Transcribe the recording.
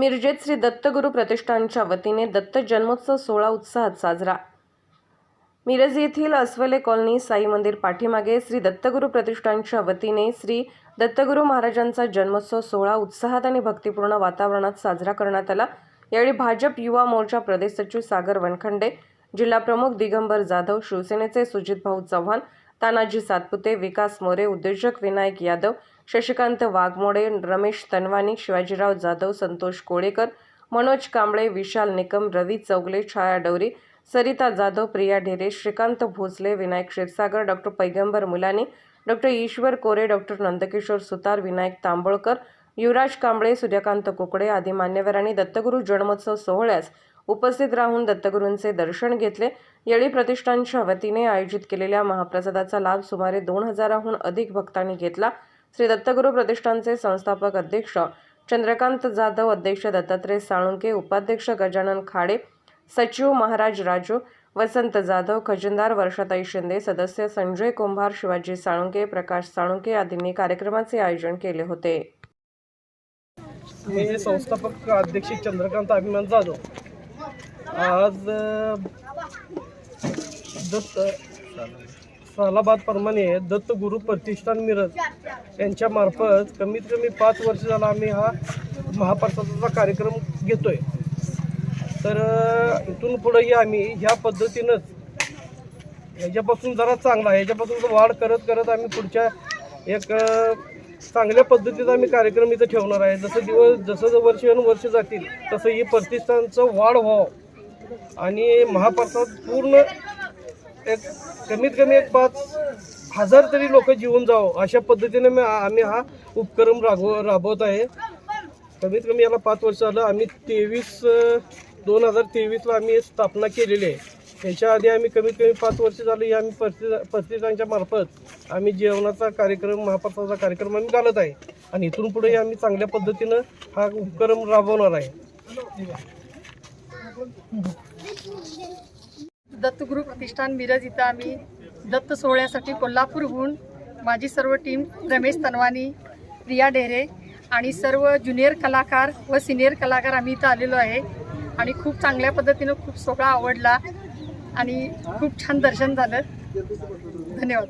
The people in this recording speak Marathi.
मिरजेत श्री दत्तगुरू प्रतिष्ठानच्या वतीने दत्त जन्मोत्सव सोहळा उत्साहात साजरा. मिरज येथील अस्वले कॉलनी साई मंदिर पाठीमागे श्री दत्तगुरू प्रतिष्ठानच्या वतीने श्री दत्तगुरू महाराजांचा जन्मोत्सव सोहळा उत्साहात आणि भक्तिपूर्ण वातावरणात साजरा करण्यात आला. यावेळी भाजप युवा मोर्चा प्रदेश सचिव सागर वनखंडे जिल्हा प्रमुख दिगंबर जाधव शिवसेनेचे सुजित भाऊ चव्हाण तानाजी सातपुते विकास मोरे उद्योजक Vinayak Yadav Shashikant Waghmode Ramesh Tanwani Shivajirao Jadhav Santosh Kolekar Manoj Kamble Vishal Nikam Ravi Chougule Chhaya Dawari Sarita Jadhav Priya Dhere Shrikant Bhosale Vinayak Kshirsagar doctor Paigambar Mulani doctor Ishwar Kore doctor Nandkishor Sutar Vinayak Tambolkar Yuvraj Kamble Suryakant Kukade आदी मान्यवरांनी दत्तगुरू जन्मोत्सव सोहळ्यास उपस्थित राहून दत्तगुरूंचे दर्शन घेतले. येळी प्रतिष्ठानच्या वतीने आयोजित केलेल्या महाप्रसादाचा लाभ सुमारे दोन हजाराहून अधिक भक्तांनी घेतला. श्री दत्तगुरू प्रतिष्ठानचे संस्थापक अध्यक्ष चंद्रकांत जाधव अध्यक्ष दत्तात्रय साळुंके उपाध्यक्ष गजानन खाडे सचिव महाराज राजू वसंत जाधव खजिनदार वर्षाताई शिंदे सदस्य संजय कुंभार शिवाजी साळुंके प्रकाश साळुंके आदींनी कार्यक्रमाचे आयोजन केले होते. मी संस्थापक अध्यक्ष चंद्रकांत अभिमान जाधव. आज दत्त सालाबाद प्रमाणे दत्त गुरु प्रतिष्ठान मिरज यांच्या मार्फत कमीत कमी पाच वर्ष झाला आम्ही हा महाप्रसादाचा कार्यक्रम घेतोय. तर इथून पुढेही आम्ही ह्या पद्धतीनंच ह्याच्यापासून जरा चांगला ह्याच्यापासून वाढ करत करत आम्ही पुढच्या एक चांगल्या पद्धतीचा आम्ही कार्यक्रम इथं ठेवणार आहे. जसं दिवस जसं जसं वर्ष वर्ष जातील तसं ही प्रतिष्ठानचं वाढ व्हावं. आणि महाप्रसाद पूर्ण एक कमीत कमी एक पाच हजार तरी लोक जीवन जावं अशा पद्धतीने मी आम्ही हा उपक्रम राबव राबवत आहे. कमीत कमी याला पाच वर्ष झालं आम्ही तेवीस दोन हजार तेवीसला आम्ही स्थापना केलेली आहे. याच्या आधी आम्ही कमीत कमी पाच वर्ष झाली आम्ही पस्तीस पस्तीसांच्या मार्फत आम्ही जेवणाचा कार्यक्रम महाप्रसादाचा कार्यक्रम आम्ही घालत आहे. आणि इथून पुढे आम्ही चांगल्या पद्धतीनं हा उपक्रम राबवणार आहे. दत्तगुरु प्रतिष्ठान मिरज इथं आम्ही दत्त सोहळ्यासाठी कोल्हापूरहून माझी सर्व टीम रमेश तनवानी प्रिया ढेरे आणि सर्व ज्युनियर कलाकार व सिनियर कलाकार आम्ही इथं आलेलो आहे. आणि खूप चांगल्या पद्धतीनं खूप सोहळा आवडला. आणि खूप छान दर्शन झालं. धन्यवाद.